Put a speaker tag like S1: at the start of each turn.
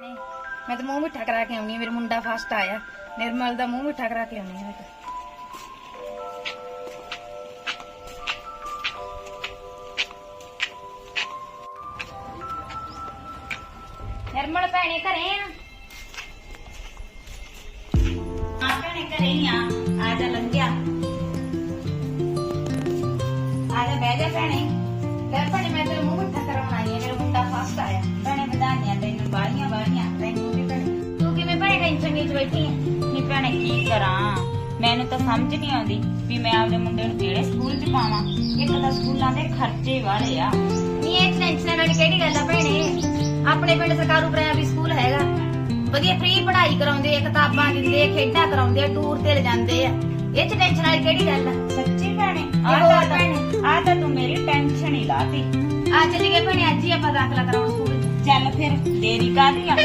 S1: ਨਹੀਂ, ਮੈਂ ਤਾਂ ਮੂੰਹ ਮਿੱਠਾ ਕਰਾ ਕੇ ਆਉਣੀ ਮੇਰੇ ਮੁੰਡਾ ਫਸਟ ਆਇਆ। ਨਿਰਮਲ ਦਾ ਮੂੰਹ ਮਿੱਠਾ ਕਰਾ ਕੇ ਆਉਣੀ ਮੈਂ ਤਾਂ। ਨਿਰਮਲ ਭੈਣੇ ਘਰੇ ਆ?
S2: ਹਾਂ, ਭੈਣੇ ਘਰੇ ਹੀ ਆ। ਆ ਜਾ ਲੰਘਿਆ।
S1: ਆ ਜਾ, ਬਹਿ ਜਾ ਭੈਣੇ। ਲੈ ਭੈਣੇ ਟੈਨਸ਼ਨ ਵਿੱਚ ਬੈਠੀ ਹੈ
S2: ਨੀ ਭੈਣੇ ਕੀ ਕਰਾਂ? ਮੈਨੂੰ ਤਾਂ ਸਮਝ ਨਹੀਂ ਆਉਂਦੀ ਵੀ ਮੈਂ ਆਪਦੇ ਮੁੰਡੇ ਨੂੰ ਕਿਹੜੇ ਸਕੂਲ 'ਚ ਪਾਵਾਂ। ਇੱਕ ਤਾਂ ਸਕੂਲਾਂ ਦੇ ਖਰਚੇ ਵਾਲੇ ਆ।
S1: ਨਹੀਂ ਇਹ ਟੈਨਸ਼ਨ ਵਾਲੀ ਕਿਹੜੀ ਗੱਲ ਆ ਭੈਣੇ? ਆਪਣੇ ਪਿੰਡ ਸਰਕਾਰੂ ਪ੍ਰਾਇਮਰੀ ਸਕੂਲ ਹੈਗਾ। ਵਧੀਆ ਫ੍ਰੀ ਪੜ੍ਹਾਈ ਕਰਾਉਂਦੇ ਆ ਕਿਤਾਬਾਂ ਦਿੰਦੇ ਆ ਖੇਡਾਂ ਕਰਾਉਂਦੇ ਆ ਟੂਰ ਤੇ ਲਿਜਾਂਦੇ ਆ। ਇਹ ਚ ਟੈਨਸ਼ਨ ਵਾਲੀ ਕਿਹੜੀ ਗੱਲ ਆ?
S2: ਸੱਚੀ ਭੈਣੇ
S1: ਤੇ
S2: ਆ।
S1: ਹੋਰ
S2: ਤਾਂ
S1: ਭੈਣੇ।
S2: ਆ ਤਾਂ ਤੂੰ ਮੇਰੀ ਟੈਨਸ਼ਨ ਹੀ ਲਾਤੀ।
S1: ਆ ਚੱਲੀ ਗਏ ਭੈਣੇ ਅੱਜ ਹੀ ਆਪਾਂ ਦਾਖਲਾ ਕਰਾਉਣ ਸਕੂਲ
S2: ਚੱਲ ਫਿਰ ਦੇਰੀ ਕਾਹਦੀ ਆ?